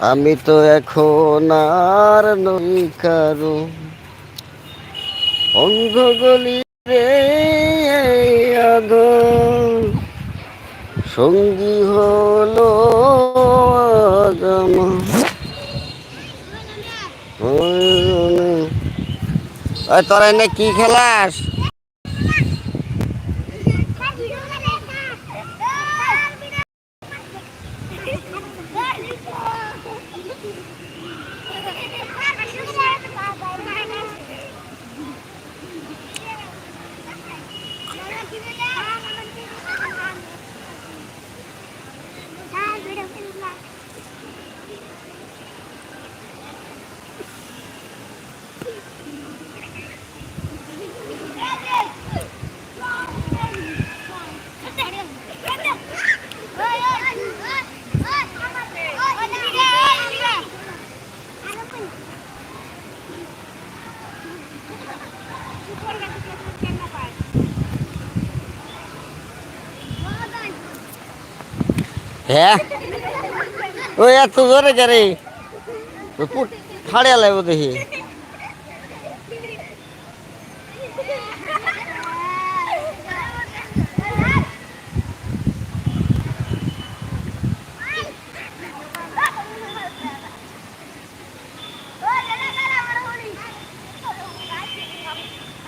আমি তো এখন আর নই কারও অঙ্গ গলি রে সঙ্গী হলো তোরা এনে কি খেলাস? হ্যাঁ ওই এত জোরে কে রে ফাড়িয়া লাগবো দেখি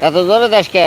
এত জোরে দাস কে?